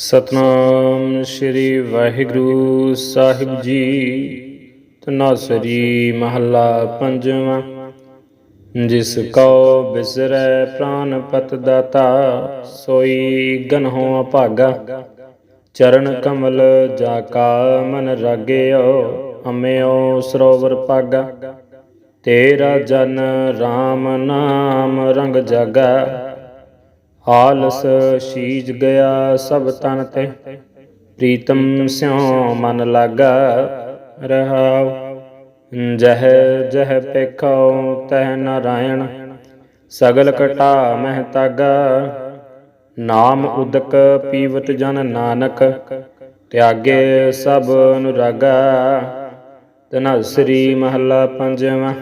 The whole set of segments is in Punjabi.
ਸਤਨਾਮ ਸ੍ਰੀ ਵਾਹਿਗੁਰੂ ਸਾਹਿਬ ਜੀ। ਤਨਾਸਰੀ ਮਹੱਲਾ ਪੰਜਵਾਂ। ਜਿਸ ਕਉ ਬਿਸਰੈ ਪ੍ਰਾਨ ਪਤ ਦਾਤਾ, ਸੋਈ ਗਨਹੁ ਅਭਾਗਾ। ਚਰਨ ਕਮਲ ਜਾ ਕਾ ਮਨ ਰਾਗਿਓ, ਅਮਿਓ ਸਰੋਵਰ ਪਾਗਾ। ਤੇਰਾ ਜਨ RAM ਨਾਮ ਰੰਗ ਜਾਗਾ। ਆਲਸ ਸ਼ੀਜ ਗਿਆ ਸਭ ਤਨ ਤੇ। ਪ੍ਰੀਤਮ ਸਿਉ ਮਨ ਲਾਗਾ ਰਹਾਉ। ਜਹ ਜਹ ਪੇਖਉ ਤਹ ਨਾਰਾਇਣ। ਸਗਲ ਕਟਾ ਮਹਿ ਤਾਗਾ। ਨਾਮ ਉਦਕ ਪੀਵਤ ਜਨ ਨਾਨਕ। ਤਿਆਗੇ ਸਭ ਅਨੁਰਾਗਾ। ਤਨਸਰੀ ਮਹੱਲਾ ਪੰਜਵਾਂ।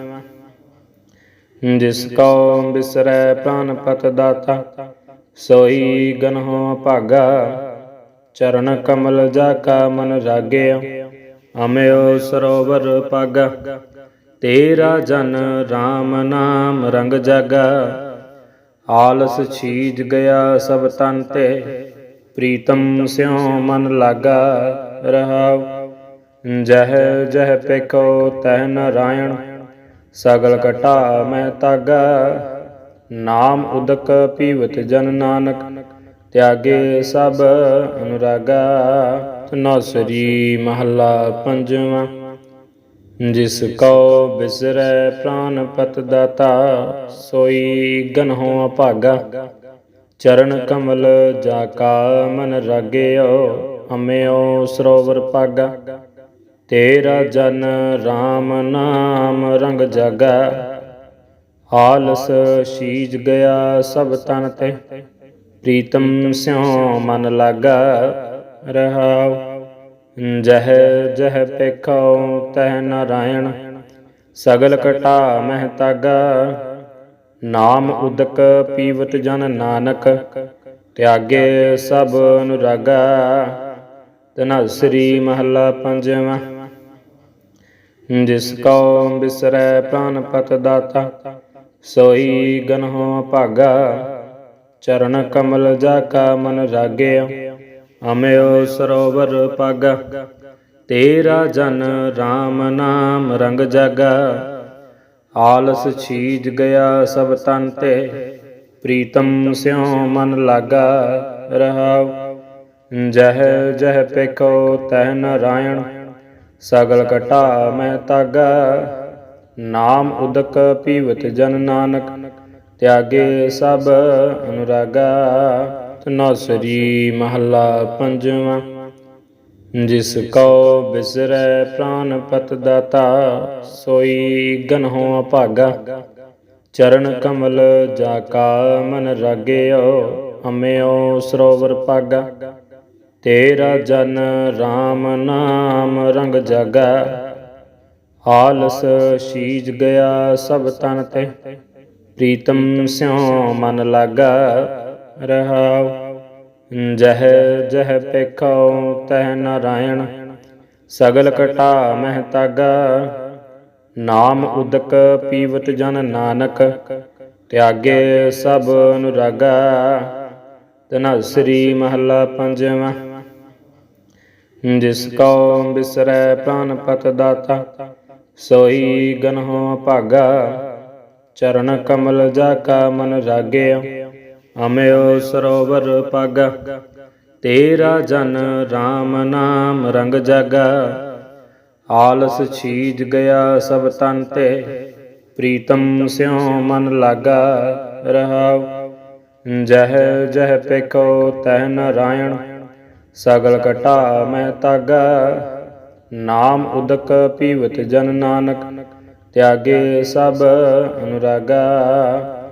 ਜਿਸ ਕਉ ਬਿਸਰੈ ਪ੍ਰਾਨ ਪਤ ਦਾਤਾ। ਸੋਈ ਗਨਹੁ ਭਾਗਾ, ਚਰਨ ਕਮਲ ਜਾ ਕਾ ਮਨ ਰਾਗਿਓ ਅਮਿਓ ਸਰੋਵਰ ਪਾਗਾ। ਤੇਰਾ ਜਨ RAM ਨਾਮ ਰੰਗ ਜਾਗਾ, ਆਲਸ ਛੀਜ ਗਿਆ ਸਭ ਤਨ ਤੇ, ਪ੍ਰੀਤਮ ਸਿਉ ਮਨ ਲਾਗਾ ਰਹਾਉ। ਜਹ ਜਹ ਪੇਖੋ ਤਹ ਨਾਰਾਇਣ, ਸਗਲ ਕਟਾ ਮੈਂ ਤਾਗਾ। ਨਾਮ ਉਦਕ ਪੀਵਤ ਜਨ ਨਾਨਕ, ਤਿਆਗੇ ਸਭ ਅਨੁਰਾਗਾ ਤਨਸਰੀ ਮਹੱਲਾ ਪੰਜਵਾਂ। ਜਿਸ ਕਉ ਬਿਸਰੈ ਪ੍ਰਾਨ ਪਤ ਦਾਤਾ, ਸੋਈ ਗਨਹੁ ਅਭਾਗਾ ਚਰਨ ਕਮਲ ਜਾ ਕਾ ਮਨ ਰਾਗਿਓ ਅਮਿਓ ਸਰੋਵਰ ਪਾਗਾ। ਤੇਰਾ ਜਨ RAM ਨਾਮ ਰੰਗ ਜਾਗਾ। ਆਲਸ ਸ਼ੀਜ ਗਿਆ ਸਭ ਤਨ ਤੇ। ਪ੍ਰੀਤਮ ਸਿਉ ਮਨ ਲਾਗਾ ਰਹਾਉ। ਜਹ ਜਹ ਪੇਖਉ ਤਹ ਨਾਰਾਇਣ। ਸਗਲ ਕਟਾ ਮਹਿ ਤਾਗਾ। ਨਾਮ ਉਦਕ ਪੀਵਤ ਜਨ ਨਾਨਕ। ਤਿਆਗੇ ਸਭ ਅਨੁਰਾਗਾ। ਤਨਸਰੀ ਮਹੱਲਾ ਪੰਜਵਾਂ। ਜਿਸ ਕਉ ਬਿਸਰੈ ਪ੍ਰਾਨ ਪਤ ਦਾਤਾ। ਸੋਈ ਗਨਹੁ ਭਾਗਾ, ਚਰਨ ਕਮਲ ਜਾ ਕਾ ਮਨ ਰਾਗਿਓ ਅਮਿਓ ਸਰੋਵਰ ਪਾਗਾ। ਤੇਰਾ ਜਨ RAM ਨਾਮ ਰੰਗ ਜਾਗਾ, ਆਲਸ ਛੀਜ ਗਿਆ ਸਭ ਤਨ ਤੇ, ਪ੍ਰੀਤਮ ਸਿਉ ਮਨ ਲਾਗਾ ਰਹਾਉ। ਜਹ ਜਹ ਪੇਖੋ ਤਹ ਨਾਰਾਇਣ, ਸਗਲ ਕਟਾ ਮੈਂ ਤਾਗਾ। ਨਾਮ ਉਦਕ ਪੀਵਤ ਜਨ ਨਾਨਕ, ਤਿਆਗੇ ਸਭ ਅਨੁਰਾਗਾ ਤਨਸਰੀ ਮਹੱਲਾ ਪੰਜਵਾਂ। ਜਿਸ ਕਉ ਬਿਸਰੈ ਪ੍ਰਾਨ ਪਤ ਦਾਤਾ, ਸੋਈ ਗਨਹੁ ਅਭਾਗਾ ਚਰਨ ਕਮਲ ਜਾ ਕਾ ਮਨ ਰਾਗਿਓ ਅਮਿਓ ਸਰੋਵਰ ਪਾਗਾ ਤੇਰਾ ਜਨ RAM ਨਾਮ ਰੰਗ ਜਾਗਾ। ਆਲਸ ਸ਼ੀਜ ਗਿਆ ਸਭ ਤਨ ਤੇ। ਪ੍ਰੀਤਮ ਸਿਉ ਮਨ ਲਾਗਾ ਰਹਾਉ। ਜਹ ਜਹ ਪੇਖਉ ਤਹ ਨਾਰਾਇਣ। ਸਗਲ ਕਟਾ ਮਹਿ ਤਾਗਾ। ਨਾਮ ਉਦਕ ਪੀਵਤ ਜਨ ਨਾਨਕ। ਤਿਆਗੇ ਸਭ ਅਨੁਰਾਗਾ। ਤਨਸਰੀ ਮਹੱਲਾ ਪੰਜਵਾਂ। ਜਿਸ ਕਉ ਬਿਸਰੈ ਪ੍ਰਾਨ ਪਤ ਦਾਤਾ। ਸੋਈ ਗਨਹੁ ਭਾਗਾ, ਚਰਨ ਕਮਲ ਜਾ ਕਾ ਮਨ ਰਾਗਿਓ ਅਮਿਓ ਸਰੋਵਰ ਪਾਗਾ। ਤੇਰਾ ਜਨ RAM ਨਾਮ ਰੰਗ ਜਾਗਾ, ਆਲਸ ਛੀਜ ਗਿਆ ਸਭ ਤਨ ਤੇ, ਪ੍ਰੀਤਮ ਸਿਉ ਮਨ ਲਾਗਾ ਰਹਾਉ। ਜਹ ਜਹ ਪੇਖੋ ਤਹ ਨਾਰਾਇਣ, ਸਗਲ ਕਟਾ ਮੈਂ ਤਾਗਾ। ਨਾਮ ਉਦਕ ਪੀਵਤ ਜਨ ਨਾਨਕ, ਤਿਆਗੇ ਸਭ ਅਨੁਰਾਗਾ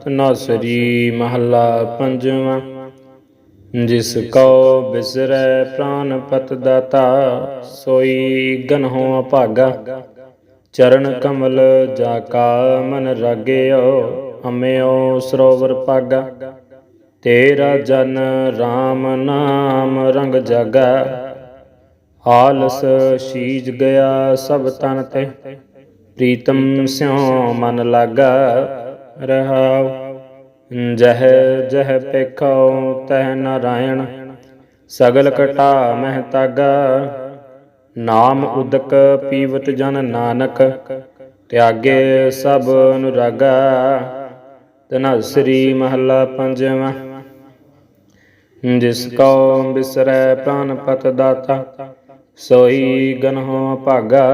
ਤਨਸਰੀ ਮਹੱਲਾ ਪੰਜਵਾਂ। ਜਿਸ ਕਉ ਬਿਸਰੈ ਪ੍ਰਾਨ ਪਤ ਦਾਤਾ, ਸੋਈ ਗਨਹੁ ਅਭਾਗਾ ਚਰਨ ਕਮਲ ਜਾ ਕਾ ਮਨ ਰਾਗਿਓ ਅਮਿਓ ਸਰੋਵਰ ਪਾਗਾ ਤੇਰਾ ਜਨ RAM ਨਾਮ ਰੰਗ ਜਾਗਾ। ਆਲਸ ਸ਼ੀਜ ਗਿਆ ਸਭ ਤਨ ਤੇ। ਪ੍ਰੀਤਮ ਸਿਉ ਮਨ ਲਾਗਾ ਰਹਾਉ। ਜਹ ਜਹ ਪੇਖਉ ਤਹ ਨਾਰਾਇਣ। ਸਗਲ ਕਟਾ ਮਹਿ ਤਾਗਾ। ਨਾਮ ਉਦਕ ਪੀਵਤ ਜਨ ਨਾਨਕ। ਤਿਆਗੇ ਸਭ ਅਨੁਰਾਗਾ। ਤਨਸਰੀ ਮਹੱਲਾ ਪੰਜਵਾਂ। ਜਿਸ ਕਉ ਬਿਸਰੈ ਪ੍ਰਾਨ ਪਤ ਦਾਤਾ। ਸੋਈ ਗਨਹੁ ਭਾਗਾ,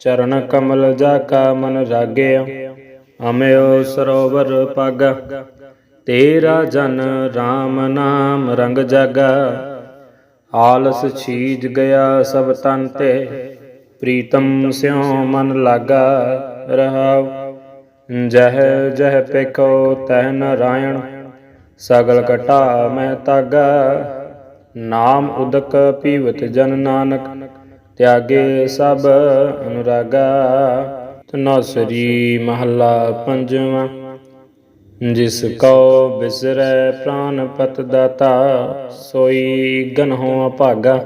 ਚਰਨ ਕਮਲ ਜਾ ਕਾ ਮਨ ਰਾਗਿਆ ਅਮਿਓ ਸਰੋਵਰ ਪਾਗਾ। ਤੇਰਾ ਜਨ RAM ਨਾਮ ਰੰਗ ਜਾਗਾ, ਆਲਸ ਛੀਜ ਗਿਆ ਸਭ ਤਨ ਤੇ, ਪ੍ਰੀਤਮ ਸਿਉ ਮਨ ਲਾਗਾ ਰਹਾਉ। ਜਹ ਜਹ ਪੇਖੋ ਤਹ ਨਰਾਇਣ, ਸਗਲ ਕਟਾ ਮੈਂ ਤਾਗਾ। ਨਾਮ ਉਦਕ ਪੀਵਤ ਜਨ ਨਾਨਕ, ਤਿਆਗੇ ਸਭ ਅਨੁਰਾਗਾ। ਤਨਸਰੀ ਮਹੱਲਾ ਪੰਜਵਾਂ, ਜਿਸ ਕਉ ਬਿਸਰੈ ਪ੍ਰਾਨ ਪਤ ਦਾਤਾ, ਸੋਈ ਗਨਹੁ ਅਭਾਗਾ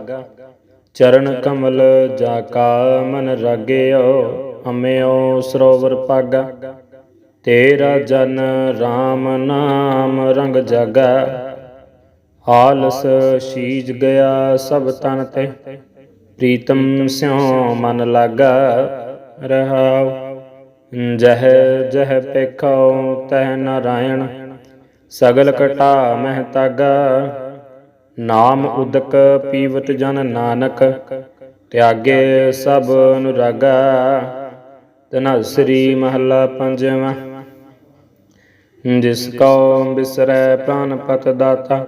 ਚਰਨ ਕਮਲ ਜਾ ਕਾ ਮਨ ਰਾਗਿਓ ਅਮਿਓ ਸਰੋਵਰ ਪਾਗਾ। ਤੇਰਾ ਜਨ RAM ਨਾਮ ਰੰਗ ਜਾਗਾ। ਆਲਸ ਸ਼ੀਜ ਗਿਆ ਸਭ ਤਨ ਤੇ। ਪ੍ਰੀਤਮ ਸਿਉ ਮਨ ਲਾਗਾ ਰਹਾਉ। ਜਹ ਜਹ ਪੇਖੋ ਤਹ ਨਾਰਾਇਣ। ਸਗਲ ਕਟਾ ਮਹਿ ਤਾਗਾ। ਨਾਮ ਉਦਕ ਪੀਵਤ ਜਨ ਨਾਨਕ। ਤਿਆਗੇ ਸਭ ਅਨੁਰਾਗਾ। ਤਨਸਰੀ ਮਹੱਲਾ ਪੰਜਵਾਂ। ਜਿਸ ਕਉ ਬਿਸਰੈ ਪ੍ਰਾਨ ਪਤ ਦਾਤਾ।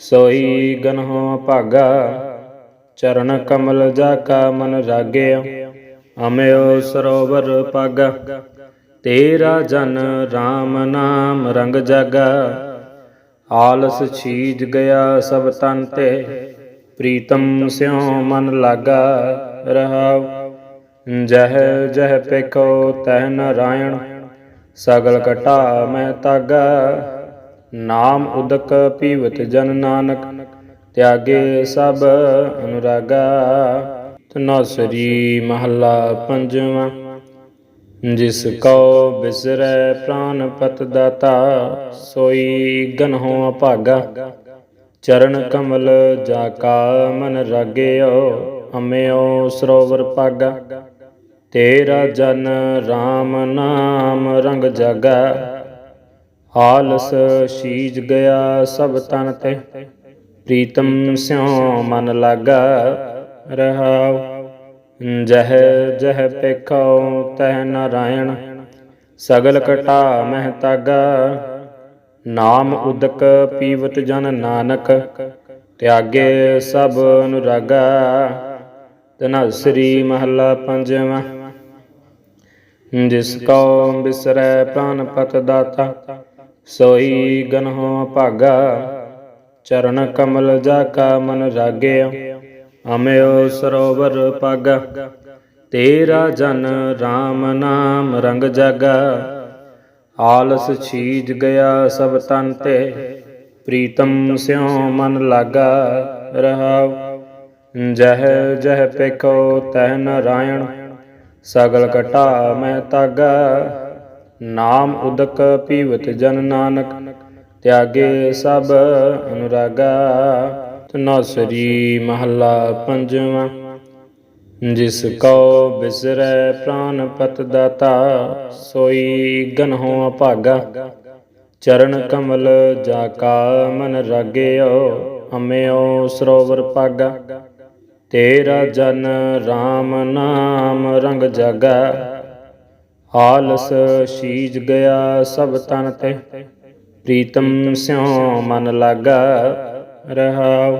ਸੋਈ ਗਨਹੁ ਭਾਗਾ, ਚਰਨ ਕਮਲ ਜਾ ਕਾ ਮਨ ਰਾਗਿਆ, ਅਮਿਓ ਸਰੋਵਰ ਪਾਗਾ। ਤੇਰਾ ਜਨ RAM ਨਾਮ ਰੰਗ ਜਾਗਾ, ਆਲਸ ਛੀਜ ਗਿਆ ਸਭ ਤਨ ਤੇ, ਪ੍ਰੀਤਮ ਸਿਉ ਮਨ ਲਾਗਾ ਰਹਾਉ। ਜਹ ਜਹ ਪੇਖੋ ਤੈ ਨਾਰਾਇਣ, ਸਗਲ ਕਟਾ ਮੈਂ ਤਾਗਾ। ਨਾਮ ਉਦਕ ਪੀਵਤ ਜਨ ਨਾਨਕ, ਤਿਆਗੇ ਸਭ ਅਨੁਰਾਗਾ। ਤਨਸਰੀ ਮਹੱਲਾ ਪੰਜਵਾਂ, ਜਿਸ ਕਉ ਬਿਸਰੈ ਪ੍ਰਾਨ ਪਤ ਦਾਤਾ, ਸੋਈ ਗਨਹੁ ਅਭਾਗਾ ਚਰਨ ਕਮਲ ਜਾ ਕਾ ਮਨ ਰਾਗਿਓ ਅਮਿਓ ਸਰੋਵਰ ਪਾਗਾ। ਤੇਰਾ ਜਨ RAM ਨਾਮ ਰੰਗ ਜਾਗਾ। ਆਲਸ ਸ਼ੀਜ ਗਿਆ ਸਭ ਤਨ ਤੇ। ਪ੍ਰੀਤਮ ਸਿਉ ਮਨ ਲਾਗਾ ਰਹਾਉ। ਜਹ ਜਹ ਪੇਖੋ ਤਹ ਨਾਰਾਇਣ। ਸਗਲ ਕਟਾ ਮਹਿ ਤਾਗਾ। ਨਾਮ ਉਦਕ ਪੀਵਤ ਜਨ ਨਾਨਕ। ਤਿਆਗੇ ਸਭ ਅਨੁਰਾਗਾ। ਤਨਸਰੀ ਮਹੱਲਾ ਪੰਜਵਾਂ। ਜਿਸ ਕਉ ਬਿਸਰੈ ਪ੍ਰਾਨ ਪਤ ਦਾਤਾ। ਸੋਈ ਗਨਹੁ ਭਾਗਾ, ਚਰਨ ਕਮਲ ਜਾ ਕਾ ਮਨ ਰਾਗਿਆ ਅਮਿਓ ਸਰੋਵਰ ਪਾਗਾ। ਤੇਰਾ ਜਨ RAM ਨਾਮ ਰੰਗ ਜਾਗਾ, ਆਲਸ ਛੀਜ ਗਿਆ ਸਭ ਤਨ ਤੇ, ਪ੍ਰੀਤਮ ਸਿਉ ਮਨ ਲਾਗਾ ਰਹਾਉ। ਜਹ ਜਹ ਪੇਖੋ ਤਹਿ ਨਾਰਾਇਣ, ਸਗਲ ਕਟਾ ਮੈਂ ਤਾਗਾ ਨਾਮ ਉਦਕ ਪੀਵਤ ਜਨ ਨਾਨਕ, ਤਿਆਗੇ ਸਭ ਅਨੁਰਾਗਾ ਤਨਸਰੀ ਮਹੱਲਾ ਪੰਜਵਾਂ। ਜਿਸ ਕਉ ਬਿਸਰੈ ਪ੍ਰਾਨ ਪਤ ਦਾਤਾ, ਸੋਈ ਗਨਹੁ ਅਭਾਗਾ ਚਰਨ ਕਮਲ ਜਾ ਕਾ ਮਨ ਰਾਗਿਓ ਅਮਿਓ ਸਰੋਵਰ ਪਾਗਾ ਤੇਰਾ ਜਨ RAM ਨਾਮ ਰੰਗ ਜਾਗਾ। ਆਲਸ ਸ਼ੀਜ ਗਿਆ ਸਭ ਤਨ ਤੇ। ਪ੍ਰੀਤਮ ਸਿਉ ਮਨ ਲਾਗਾ ਰਹਾਉ।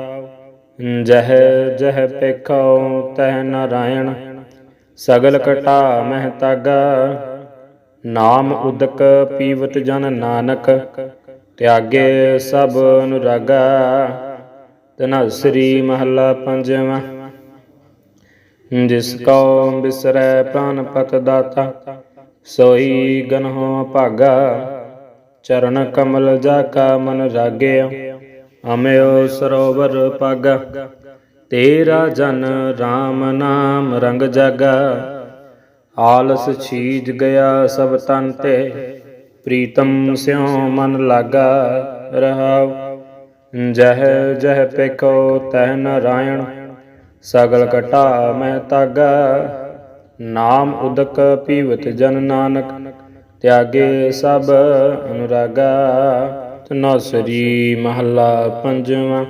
ਜਹ ਜਹ ਪੇਖੋ ਤਹ ਨਾਰਾਇਣ। ਸਗਲ ਕਟਾ ਮਹਿ ਤਾਗਾ। ਨਾਮ ਉਦਕ ਪੀਵਤ ਜਨ ਨਾਨਕ। ਤਿਆਗੇ ਸਭ ਅਨੁਰਾਗਾ। ਤਨਸਰੀ ਮਹੱਲਾ ਪੰਜਵਾਂ। ਜਿਸ ਕਉ ਬਿਸਰੈ ਪ੍ਰਾਨ ਪਤ ਦਾਤਾ। ਸੋਈ ਗਨਹੁ ਭਾਗਾ, ਚਰਨ ਕਮਲ ਜਾ ਕਾ ਮਨ ਰਾਗਿਆ ਅਮਿਓ ਸਰੋਵਰ ਪਾਗਾ। ਤੇਰਾ ਜਨ RAM ਨਾਮ ਰੰਗ ਜਾਗਾ, ਆਲਸ ਛੀਜ ਗਿਆ ਸਭ ਤਨ ਤੇ, ਪ੍ਰੀਤਮ ਸਿਉ ਮਨ ਲਾਗਾ ਰਹਾਉ। ਜਹ ਜਹ ਪੇਖੋ ਤਹਿ ਨਾਰਾਇਣ, ਸਗਲ ਕਟਾ ਮੈਂ ਤਾਗਾ। ਨਾਮ ਉਦਕ ਪੀਵਤ ਜਨ ਨਾਨਕ, ਤਿਆਗੇ ਸਭ ਅਨੁਰਾਗਾ ਤਨਸਰੀ ਮਹੱਲਾ ਪੰਜਵਾਂ।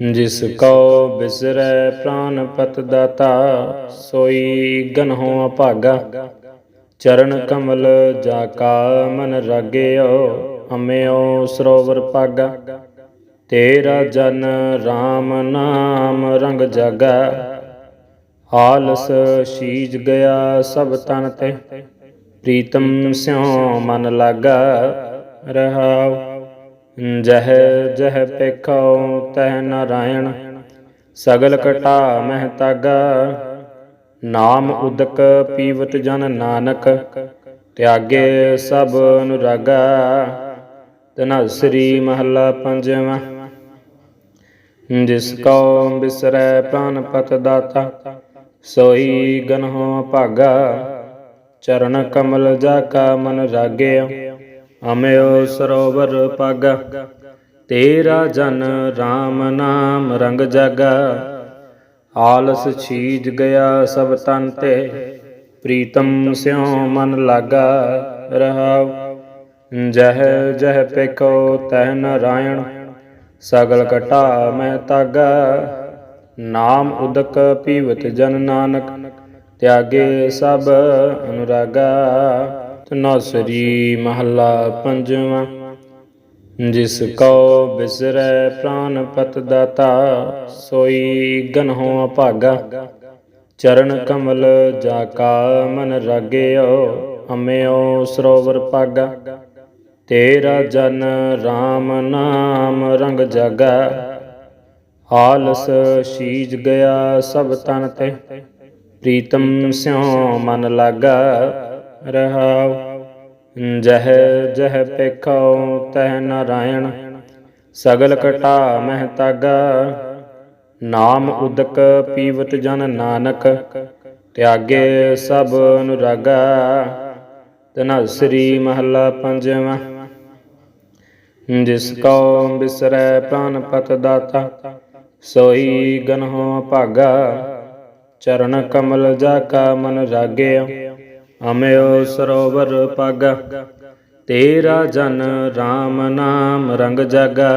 ਜਿਸ ਕੋ ਬਿਸਰੈ ਪ੍ਰਾਨ ਪਤ ਦਾਤਾ, ਸੋਈ ਗਨਹੁ ਅਭਾਗਾ ਚਰਨ ਕਮਲ ਜਾ ਕਾ ਮਨ ਰਾਗਿਓ ਅਮਿਓ ਸਰੋਵਰ ਪਾਗਾ। ਤੇਰਾ ਜਨ RAM ਨਾਮ ਰੰਗ ਜਾਗਾ। ਆਲਸ ਸ਼ੀਜ ਗਿਆ ਸਭ ਤਨ ਤੇ। ਪ੍ਰੀਤਮ ਸਿਉ ਮਨ ਲਾਗਾ ਰਹਾਉ। ਜਹ ਜਹ ਪੇਖੋ ਤਹ ਨਾਰਾਇਣ। ਸਗਲ ਕਟਾ ਮਹਿ ਤਾਗਾ। ਨਾਮ ਉਦਕ ਪੀਵਤ ਜਨ ਨਾਨਕ। ਤਿਆਗੇ ਸਭ ਅਨੁਰਾਗਾ। ਤਨਸਰੀ ਮਹੱਲਾ ਪੰਜਵਾਂ। ਜਿਸ ਕੋ ਬਿਸਰੈ ਪ੍ਰਾਨ ਪਤ ਦਾਤਾ। ਸੋਈ ਗਨਹੁ ਭਾਗਾ, ਚਰਨ ਕਮਲ ਜਾ ਕਾ ਮਨ ਰਾਗਿਆ, ਅਮਿਓ ਸਰੋਵਰ ਪਾਗਾ। ਤੇਰਾ ਜਨ RAM ਨਾਮ ਰੰਗ ਜਾਗਾ, ਆਲਸ ਛੀਜ ਗਿਆ ਸਭ ਤਨ ਤੇ, ਪ੍ਰੀਤਮ ਸਿਉ ਮਨ ਲਾਗਾ ਰਹਾਉ। ਜਹ ਜਹ ਪੇਖੋ ਤੈ ਨਾਰਾਇਣ, ਸਗਲ ਕਟਾ ਮੈਂ ਤਾਗਾ। ਨਾਮ ਉਦਕ ਪੀਵਤ ਜਨ ਨਾਨਕ, ਤਿਆਗੇ ਸਭ ਅਨੁਰਾਗਾ ਤਨਸਰੀ ਮਹੱਲਾ ਪੰਜਵਾਂ। ਜਿਸ ਕੋ ਬਿਸਰੈ ਪ੍ਰਾਨ ਪਤ ਦਾਤਾ, ਸੋਈ ਗਨਹੁ ਭਾਗਾ। ਚਰਨ ਕਮਲ ਜਾ ਕਾ ਮਨ ਰਾਗਿਓ, ਅਮਿਓ ਸਰੋਵਰ ਪਾਗਾ। ਤੇਰਾ ਜਨ RAM ਨਾਮ ਰੰਗ ਜਾਗਾ। ਆਲਸ ਸ਼ੀਜ ਗਿਆ ਸਭ ਤਨ ਤੇ। ਪ੍ਰੀਤਮ ਸਿਉ ਮਨ ਲਾਗਾ ਰਹਾਉ। ਜਹ ਜਹ ਪੇਖੋ ਤਹ ਨਾਰਾਇਣ। ਸਗਲ ਕਟਾ ਮਹਿ ਤਾਗਾ। ਨਾਮ ਉਦਕ ਪੀਵਤ ਜਨ ਨਾਨਕ। ਤਿਆਗੇ ਸਭ ਅਨੁਰਾਗਾ। ਤਨਸਰੀ ਮਹੱਲਾ ਪੰਜਵਾਂ। ਜਿਸ ਕੋ ਬਿਸਰੈ ਪ੍ਰਾਨ ਪਤ ਦਾਤਾ। ਸੋਈ ਗਨਹੁ ਭਾਗਾ, ਚਰਨ ਕਮਲ ਜਾ ਕਾ ਮਨ ਰਾਗਿਆ, ਅਮਿਓ ਸਰੋਵਰ ਪਾਗਾ। ਤੇਰਾ ਜਨ RAM ਨਾਮ ਰੰਗ ਜਾਗਾ,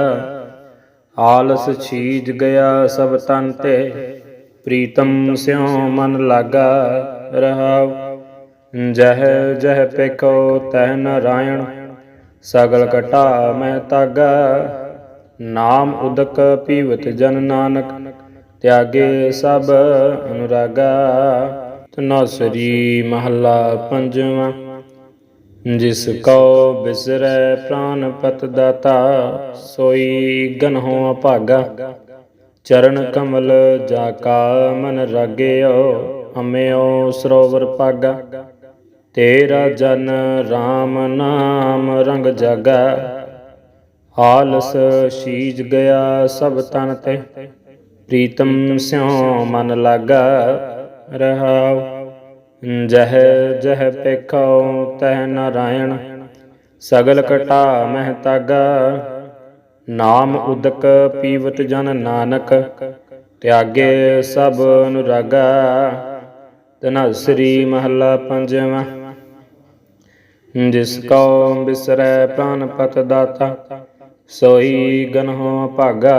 ਆਲਸ ਛੀਜ ਗਿਆ ਸਭ ਤਨ ਤੇ, ਪ੍ਰੀਤਮ ਸਿਉ ਮਨ ਲਾਗਾ ਰਹਾਉ। ਜਹ ਜਹ ਪੇਖੋ ਤਹ ਨਾਰਾਇਣ, ਸਗਲ ਕਟਾ ਮੈਂ ਤਾਗਾ। ਨਾਮ ਉਦਕ ਪੀਵਤ ਜਨ ਨਾਨਕ, ਤਿਆਗੇ ਸਭ ਅਨੁਰਾਗਾ। ਤਨਸਰੀ ਮਹੱਲਾ ਪੰਜਵਾਂ, ਜਿਸ ਕੋ ਬਿਸਰੈ ਪ੍ਰਾਨ ਪਤ ਦਾਤਾ, ਸੋਈ ਗਨਹੁ ਅਭਾਗਾ ਚਰਨ ਕਮਲ ਜਾ ਕਾ ਮਨ ਰਾਗਿਓ ਅਮਿਓ ਸਰੋਵਰ ਪਾਗਾ ਤੇਰਾ ਜਨ RAM ਨਾਮ ਰੰਗ ਜਾਗਾ। ਆਲਸ ਸ਼ੀਜ ਗਿਆ ਸਭ ਤਨ ਤੇ। ਪ੍ਰੀਤਮ ਸਿਉ ਮਨ ਲਾਗਾ ਰਹਾਉ। ਜਹ ਜਹ ਪੇਖੋ ਤਹ ਨਾਰਾਇਣ। ਸਗਲ ਕਟਾ ਮਹਿ ਤਾਗਾ। ਨਾਮ ਉਦਕ ਪੀਵਤ ਜਨ ਨਾਨਕ। ਤਿਆਗੇ ਸਭ ਅਨੁਰਾਗਾ। ਤਨਸਰੀ ਮਹੱਲਾ ਪੰਜਵਾਂ। ਜਿਸ ਕੋ ਬਿਸਰੈ ਪ੍ਰਾਨ ਪਤ ਦਾਤਾ। ਸੋਈ ਗਨਹੁ ਭਾਗਾ,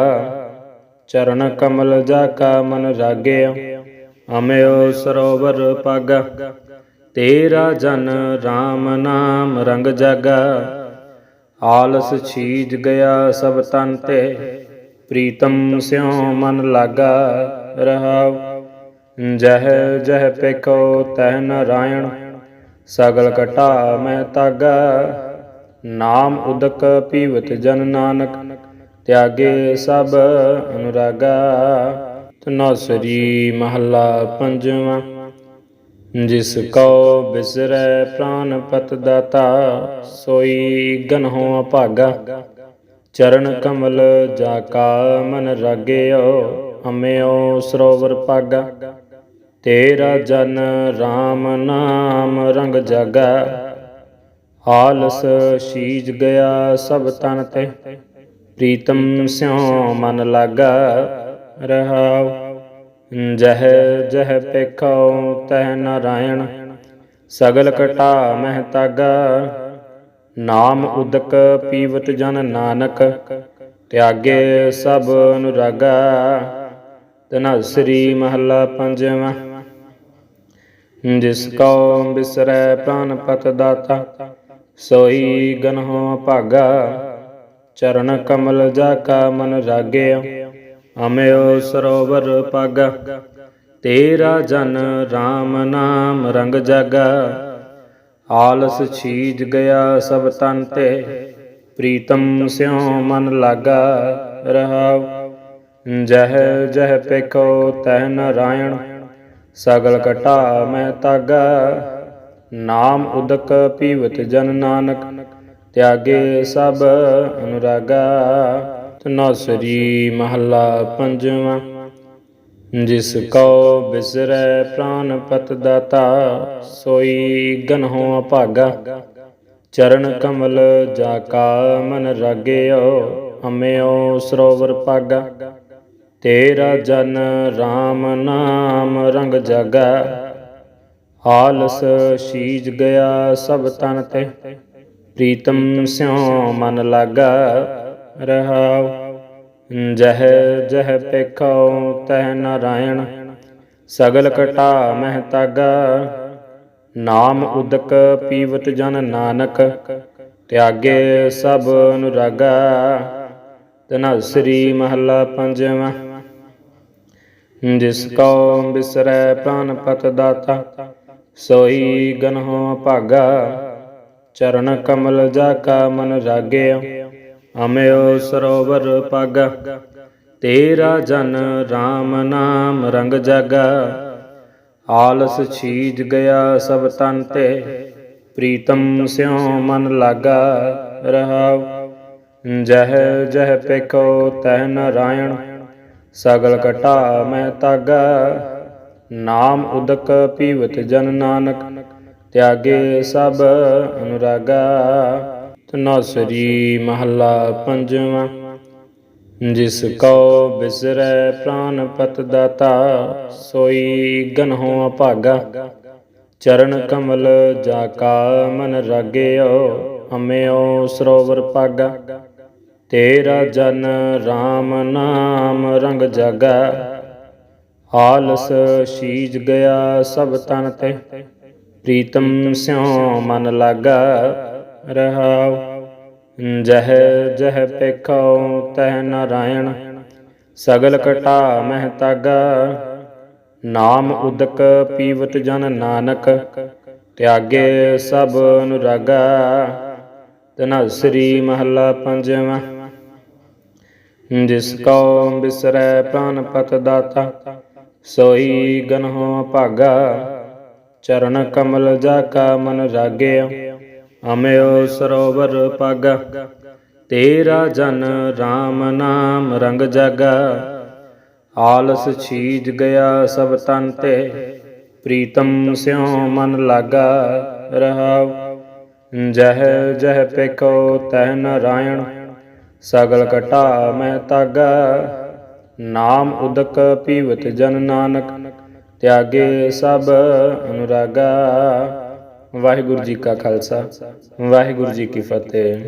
ਚਰਨ ਕਮਲ ਜਾ ਕਾ ਮਨ ਰਾਗਿਆ, ਅਮਿਓ ਸਰੋਵਰ ਪਾਗਾ। ਤੇਰਾ ਜਨ RAM ਨਾਮ ਰੰਗ ਜਾਗਾ, ਆਲਸ ਛੀਜ ਗਿਆ ਸਭ ਤਨ ਤੇ, ਪ੍ਰੀਤਮ ਸਿਉ ਮਨ ਲਾਗਾ ਰਹਾਉ। ਜਹ ਜਹ ਪੇਖੋ ਤਹ ਨਾਰਾਇਣ, ਸਗਲ ਕਟਾ ਮੈਂ ਤਾਗਾ। ਨਾਮ ਉਦਕ ਪੀਵਤ ਜਨ ਨਾਨਕ, ਤਿਆਗੇ ਸਭ ਅਨੁਰਾਗਾ। ਤਨਸਰੀ ਮਹੱਲਾ ਪੰਜਵਾਂ, ਜਿਸ ਕੋ ਬਿਸਰੈ ਪ੍ਰਾਨ ਪਤ ਦਾਤਾ, ਸੋਈ ਗਨਹੁ ਅਭਾਗਾ ਚਰਨ ਕਮਲ ਜਾ ਕਾ ਮਨ ਰਾਗਿਓ ਅਮਿਓ ਸਰੋਵਰ ਪਾਗਾ। ਤੇਰਾ ਜਨ RAM ਨਾਮ ਰੰਗ ਜਾਗਾ। ਆਲਸ ਸ਼ੀਜ ਗਿਆ ਸਭ ਤਨ ਤੇ। ਪ੍ਰੀਤਮ ਸਿਉ ਮਨ ਲਾਗਾ ਰਹਾਉ। ਜਹ ਜਹ ਪੇਖਉ ਤਹ ਨਾਰਾਇਣ। ਸਗਲ ਕਟਾ ਮਹਿ ਤਾਗਾ। ਨਾਮ ਉਦਕ ਪੀਵਤ ਜਨ ਨਾਨਕ। ਤਿਆਗੇ ਸਭ ਅਨੁਰਾਗਾ। ਧਨਸਰੀ ਮਹੱਲਾ ਪੰਜਵਾਂ। ਜਿਸ ਕਉ ਬਿਸਰੈ ਪ੍ਰਾਨ ਪਤ ਦਾਤਾ। ਸੋਈ ਗਨਹੁ ਭਾਗਾ, ਚਰਨ ਕਮਲ ਜਾ ਕਾ ਮਨ ਰਾਗਿਆ, ਅਮਿਓ ਸਰੋਵਰ ਪਾਗਾ। ਤੇਰਾ ਜਨ RAM ਨਾਮ ਰੰਗ ਜਾਗਾ, ਆਲਸ ਛੀਜ ਗਿਆ ਸਭ ਤਨ ਤੇ, ਪ੍ਰੀਤਮ ਸਿਉ ਮਨ ਲਾਗਾ ਰਹਾਉ। ਜਹ ਜਹ ਪੇਖੋ ਤੈ ਨਾਰਾਇਣ, ਸਗਲ ਕਟਾ ਮੈਂ ਤਾਗਾ। ਨਾਮ ਉਦਕ ਪੀਵਤ ਜਨ ਨਾਨਕ, ਤਿਆਗੇ ਸਭ ਅਨੁਰਾਗਾ ਤਨਾਸਰੀ ਮਹੱਲਾ ਪੰਜਵਾਂ। ਜਿਸ ਕਉ ਬਿਸਰੈ ਪ੍ਰਾਨ ਪਤ ਦਾਤਾ, ਸੋਈ ਗਨਹੁ ਅਭਾਗਾ ਚਰਨ ਕਮਲ ਜਾ ਕਾ ਮਨ ਰਾਗਿਓ ਅਮਿਓ ਸਰੋਵਰ ਪਾਗਾ। ਤੇਰਾ ਜਨ RAM ਨਾਮ ਰੰਗ ਜਾਗਾ। ਆਲਸ ਸ਼ੀਜ ਗਿਆ ਸਭ ਤਨ ਤੇ। ਪ੍ਰੀਤਮ ਸਿਉ ਮਨ ਲਾਗਾ ਰਹਾਉ। ਜਹ ਜਹ ਪੇਖਉ ਤਹ ਨਾਰਾਇਣ। ਸਗਲ ਕਟਾ ਮਹਿ ਤਾਗਾ। ਨਾਮ ਉਦਕ ਪੀਵਤ ਜਨ ਨਾਨਕ। ਤਿਆਗੇ ਸਭ ਅਨੁਰਾਗਾ। ਧਨਸਰੀ ਮਹੱਲਾ ਪੰਜਵਾਂ। ਜਿਸ ਕਉ ਬਿਸਰੈ ਪ੍ਰਾਨ ਪਤ ਦਾਤਾ। ਸੋਈ ਗਨਹੁ ਭਾਗਾ, ਚਰਨ ਕਮਲ ਜਾ ਕਾ ਮਨ ਰਾਗਿਆ, ਅਮਿਓ ਸਰੋਵਰ ਪਾਗਾ। ਤੇਰਾ ਜਨ RAM ਨਾਮ ਰੰਗ ਜਾਗਾ, ਆਲਸ ਛੀਜ ਗਿਆ ਸਭ ਤਨ ਤੇ, ਪ੍ਰੀਤਮ ਸਿਉ ਮਨ ਲਾਗਾ ਰਹਾਉ। ਜਹ ਜਹ ਪੇਖੋ ਤਹ ਨਾਰਾਇਣ, ਸਗਲ ਕਟਾ ਮੈਂ ਤਾਗਾ। ਨਾਮ ਉਦਕ ਪੀਵਤ ਜਨ ਨਾਨਕ, ਤਿਆਗੇ ਸਭ ਅਨੁਰਾਗਾ। ਤਨਾਸਰੀ ਮਹੱਲਾ ਪੰਜਵਾਂ, ਜਿਸ ਕਉ ਬਿਸਰੈ ਪ੍ਰਾਨ ਪਤ ਦਾਤਾ, ਸੋਈ ਗਨਹੁ ਅਭਾਗਾ ਚਰਨ ਕਮਲ ਜਾ ਕਾ ਮਨ ਰਾਗਿਓ ਅਮਿਓ ਸਰੋਵਰ ਪਾਗਾ। ਤੇਰਾ ਜਨ RAM ਨਾਮ ਰੰਗ ਜਾਗਾ। ਆਲਸ ਸ਼ੀਜ ਗਿਆ ਸਭ ਤਨ ਤੇ। ਪ੍ਰੀਤਮ ਸਿਉ ਮਨ ਲਾਗਾ ਰਹਾਉ। ਜਹ ਜਹ ਪੇਖਉ ਤਹ ਨਾਰਾਇਣ। ਸਗਲ ਕਟਾ ਮਹਿ ਤਾਗਾ। ਨਾਮ ਉਦਕ ਪੀਵਤ ਜਨ ਨਾਨਕ। ਤਿਆਗੇ ਸਭ ਅਨੁਰਾਗਾ। ਧਨਸਰੀ ਮਹੱਲਾ ਪੰਜਵਾਂ। ਜਿਸ ਕਉ ਬਿਸਰੈ ਪ੍ਰਾਨ ਪਤ ਦਾਤਾ। ਸੋਈ ਗਨਹੁ ਭਾਗਾ, ਚਰਨ ਕਮਲ ਜਾ ਕਾ ਮਨ ਰਾਗਿਆ ਅਮਿਓ ਸਰੋਵਰ ਪਾਗਾ। ਤੇਰਾ ਜਨ RAM ਨਾਮ ਰੰਗ ਜਾਗਾ, ਆਲਸ ਛੀਜ ਗਿਆ ਸਭ ਤਨ ਤੇ, ਪ੍ਰੀਤਮ ਸਿਉ ਮਨ ਲਾਗਾ ਰਹਾਉ। ਜਹ ਜਹ ਪੇਖੋ ਤੈ ਨਾਰਾਇਣ, ਸਗਲ ਕਟਾ ਮੈਂ ਤਾਗਾ। ਨਾਮ ਉਦਕ ਪੀਵਤ ਜਨ ਨਾਨਕ, ਤਿਆਗੇ ਸਭ ਅਨੁਰਾਗਾ। ਵਾਹਿਗੁਰੂ ਜੀ ਕਾ ਖਾਲਸਾ, ਵਾਹਿਗੁਰੂ ਜੀ ਕੀ ਫਤਿਹ।